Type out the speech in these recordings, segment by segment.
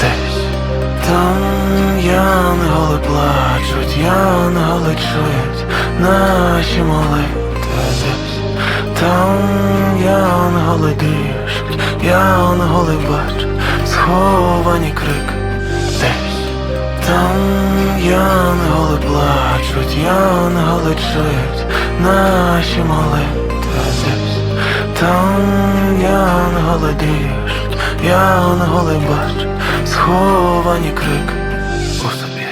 Десь. Там янголи плачуть, янголи чують наші молитви десь. Там янголи дишуть, янголи бачать сховані крик. Десь. Там янголи плачуть, янголи чують наші молитви десь. Там янголи дишуть, янголи бачать сховані крик у собі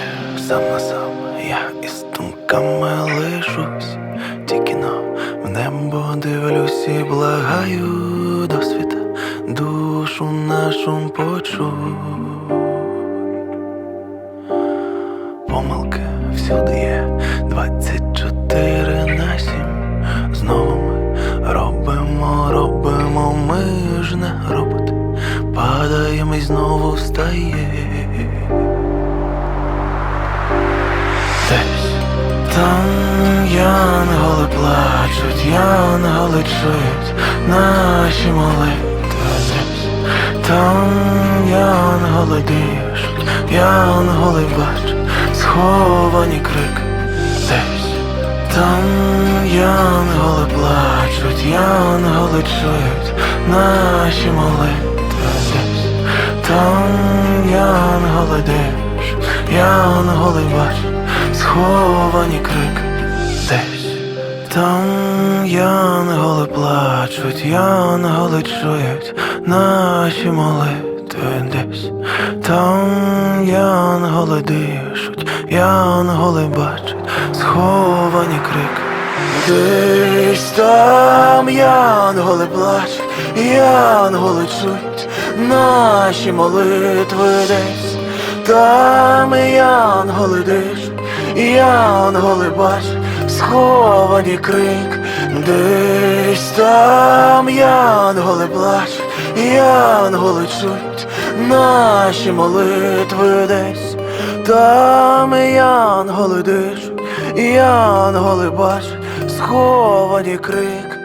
сам на сам я із думками лишусь, тільки но в небо дивлюсь і благаю до душу нашу почуй. Помилки Падаємо і знову встає Десь. Там янголи плачуть, янголи чують наші молитви. Десь. Там янголи дишуть, янголи бачать сховані крик десь. Там янголи плачуть, янголи чують наші молитви там янголи дишуть, янголи бачать сховані крик десь там янголи плачуть, янголи чують наші молитви десь там янголи дишуть, янголи бачать сховані крик. Десь там янголи плачуть, янголи чують наші молитви десь. Там янголи дишуть, янголи бачать сховані крик, десь там янголи плачуть, янголи чують наші молитви десь, там янголи дишуть, янголи бачать сховані крик.